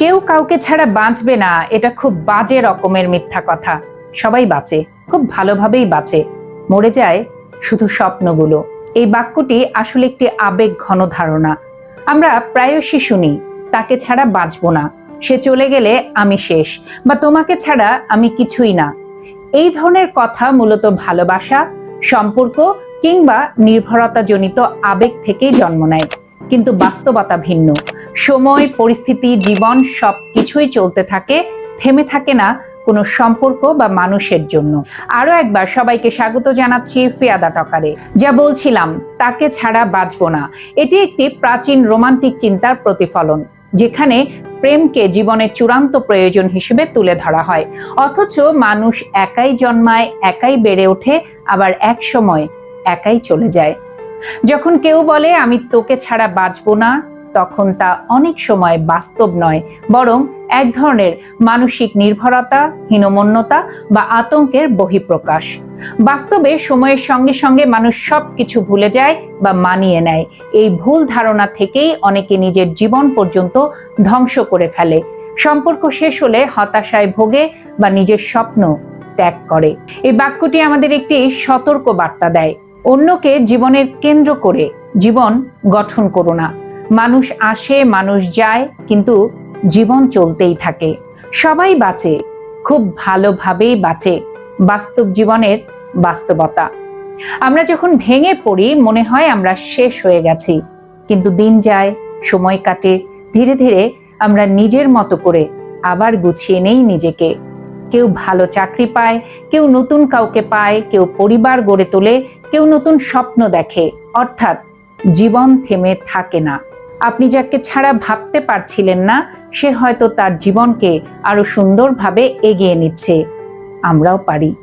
কেউ কাউকে ছাড়া বাঁচবে না, এটা খুব বাজে রকমের মিথ্যা কথা। সবাই বাঁচে, খুব ভালোভাবেই বাঁচে। মরে যায় শুধু স্বপ্নগুলো। এই বাক্যটি আসলে একটি আবেগ ঘন ধারণা। আমরা প্রায়শই শুনি, তাকে ছাড়া বাঁচবো না। সে চলে গেলে আমি শেষ, বা তোমাকে ছাড়া আমি কিছুই না। এই ধরনের কথা মূলত ভালোবাসা, সম্পর্ক কিংবা নির্ভরতাজনিত আবেগ থেকেই জন্ম নেয়। কিন্তু বাস্তবতা ভিন্ন। সময়, পরিস্থিতি, জীবন সব কিছুই চলতে থাকে, থেমে থাকে না কোনো সম্পর্ক বা মানুষের জন্য। আরও একবার সবাইকে স্বাগত জানাচ্ছি ফিয়াদা টকারে। যা বলছিলাম, তাকে ছাড়া বাঁচবো না। এটি একটি প্রাচীন রোমান্টিক চিন্তার প্রতিফলন, যেখানে প্রেমকে জীবনের চূড়ান্ত প্রয়োজন হিসেবে তুলে ধরা হয়। অথচ মানুষ একাই জন্মায়, একাই বেড়ে ওঠে, আবার এক সময় একাই চলে যায়। যখন কেউ বলে, আমি তোকে ছাড়া বাঁচবো না, তখন তা অনেক সময় বাস্তব নয়, বরং এক ধরনের মানসিক নির্ভরতা, হীনমন্যতা বা আতঙ্কের বহিঃপ্রকাশ। বাস্তবে সময়ের সঙ্গে সঙ্গে মানুষ সব কিছু ভুলে যায় বা মানিয়ে নেয়। এই ভুল ধারণা থেকেই অনেকে নিজের জীবন পর্যন্ত ধ্বংস করে ফেলে। সম্পর্ক শেষ হলে হতাশায় ভোগে বা নিজের স্বপ্ন ত্যাগ করে। এই বাক্যটি আমাদের একটি সতর্ক বার্তা দেয়। অন্যকে জীবনের কেন্দ্র করে জীবন গঠন করো না। মানুষ আসে, মানুষ যায়, কিন্তু জীবন চলতেই থাকে। সবাই বাঁচে, খুব ভালোভাবেই বাঁচে বাস্তব জীবনের বাস্তবতা। আমরা যখন ভেঙে পড়ি, মনে হয় আমরা শেষ হয়ে গেছি। কিন্তু দিন যায়, সময় কাটে, ধীরে ধীরে আমরা নিজের মতো করে আবার গুছিয়ে নেই নিজেকে। কেউ ভালো চাকরি পায়, কেউ নতুন কাউকে পায়, কেউ পরিবার গড়ে তোলে, কেউ নতুন স্বপ্ন দেখে। অর্থাৎ জীবন থেমে থাকে না। আপনি যাকে ছাড়া ভাবতে পারছিলেন না, সে হয়তো তার জীবনকে আরও সুন্দরভাবে এগিয়ে নিচ্ছে। আমরাও পারি।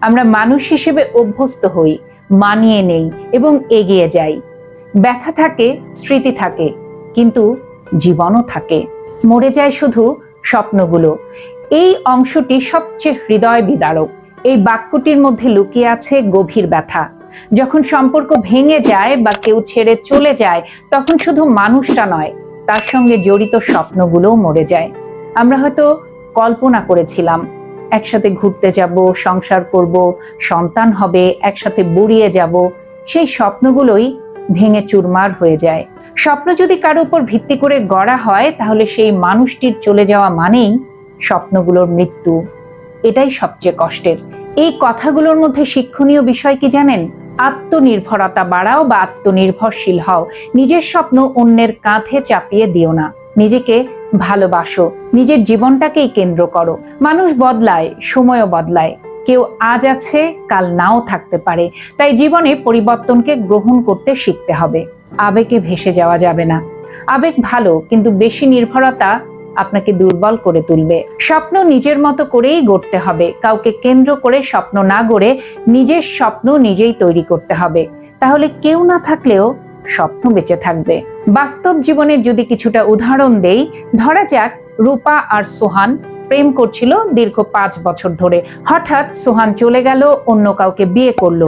আমরা মানুষ হিসেবে অভ্যস্ত হই, মানিয়ে নেই এবং এগিয়ে যাই। ব্যথা থাকে, স্মৃতি থাকে, কিন্তু জীবনও থাকে। মরে যায় শুধু স্বপ্নগুলো। এই অংশটি সবচেয়ে হৃদয় বিদারক। এই বাক্যটির মধ্যে লুকিয়ে আছে গভীর ব্যথা। যখন সম্পর্ক ভেঙে যায় বা কেউ ছেড়ে চলে যায়, তখন শুধু মানুষটা নয়, তার সঙ্গে জড়িত স্বপ্নগুলোও মরে যায়। আমরা হয়তো কল্পনা করেছিলাম, একসাথে ঘুরতে যাব, সংসার করব, সন্তান হবে, একসাথে বুড়িয়ে যাব। সেই স্বপ্নগুলোই ভেঙে চুরমার হয়ে যায়। স্বপ্ন যদি কারও উপর ভিত্তি করে গড়া হয়, তাহলে সেই মানুষটির চলে যাওয়া মানেই স্বপ্নগুলোর মৃত্যু, এটাই সবচেয়ে কষ্টের। এই কথাগুলোর মধ্যে শিক্ষণীয় বিষয় কি জানেন? আত্মনির্ভরতা বাড়াও বা আত্মনির্ভরশীল হও। নিজের স্বপ্ন অন্যের কাঁধে চাপিয়ে দিও না। নিজেকে ভালোবাসো। নিজের জীবনটাকেই কেন্দ্র করো। মানুষ বদলায়, সময়ও বদলায়। কেউ আজ আছে, কাল নাও থাকতে পারে। তাই জীবনে পরিবর্তনকে গ্রহণ করতে শিখতে হবে। আবেগে ভেসে যাওয়া যাবে না। আবেগ ভালো, কিন্তু বেশি নির্ভরতা আপনাকে দুর্বল করে তুলবে। স্বপ্ন নিজের মতো করেই গড়তে হবে। কাউকে কেন্দ্র করে স্বপ্ন না গড়ে নিজের স্বপ্ন নিজেই তৈরি করতে হবে। তাহলে কেউ না থাকলেও স্বপ্ন বেঁচে থাকবে। বাস্তব জীবনে যদি কিছুটা উদাহরণ দেই, ধরা যাক রূপা আর সোহান প্রেম করছিল দীর্ঘ পাঁচ বছর ধরে। হঠাৎ সোহান চলে গেল, অন্য কাউকে বিয়ে করল।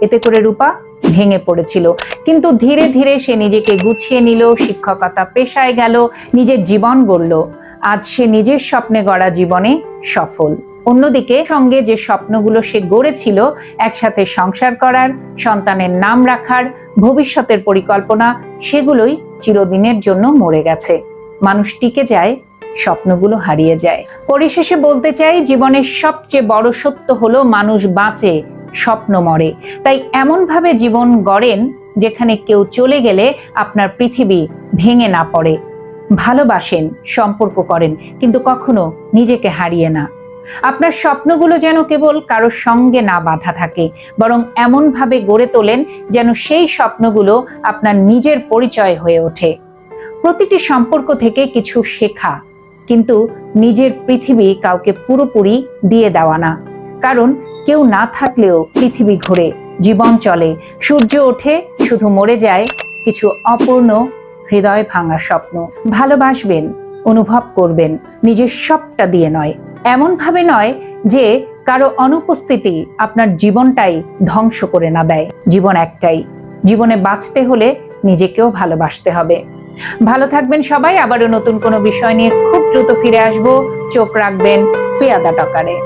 এতে করে রূপা ভেঙে পড়েছিল। কিন্তু ধীরে ধীরে সে নিজেকে গুছিয়ে নিল, শিক্ষকতা পেশায় গেল, নিজের জীবন গড়ল। আজ সে নিজের স্বপ্নে গড়া জীবনে সফল। অন্যদিকে সঙ্গে যে স্বপ্নগুলো সে গড়েছিল, একসাথে সংসার করার, সন্তানের নাম রাখার, ভবিষ্যতের পরিকল্পনা, সেগুলোই চিরদিনের জন্য মরে গেছে। মানুষ টিকে যায়, স্বপ্নগুলো হারিয়ে যায়। পরিশেষে বলতে চাই, জীবনের সবচেয়ে বড় সত্য হলো, মানুষ বাঁচে স্বপ্ন মরে। তাই এমনভাবে জীবন গড়েন যেখানে কেউ চলে গেলে আপনার পৃথিবী ভেঙে না পড়ে। ভালোবাসেন, সম্পর্ক করেন, কিন্তু কখনো নিজেকে হারিয়ে না। আপনার স্বপ্নগুলো যেন কেবল কারোর সঙ্গে না বাধা থাকে, বরং এমনভাবে গড়ে তোলেন যেন সেই স্বপ্নগুলো আপনার নিজের পরিচয় হয়ে ওঠে। প্রতিটি সম্পর্ক থেকে কিছু শেখা, কিন্তু নিজের পৃথিবী কাউকে পুরোপুরি দিয়ে দেওয়া না। কারণ কেউ না থাকলেও পৃথিবী ঘুরে, জীবন চলে, সূর্য ওঠে, শুধু মরে যায় কিছু অপূর্ণ হৃদয় ভাঙা স্বপ্ন। ভালোবাসবেন, অনুভব করবেন, নিজের সবটা দিয়ে নয়। এমন ভাবে নয় যে কারও অনুপস্থিতি আপনার জীবনটাই ধ্বংস করে না দেয়। জীবন একটাই। জীবনে বাঁচতে হলে নিজেকেও ভালোবাসতে হবে। ভালো থাকবেন সবাই, আবারও নতুন কোনো বিষয় নিয়ে খুব দ্রুত ফিরে আসব। চোখ রাখবেন ফিয়াদা টকারে।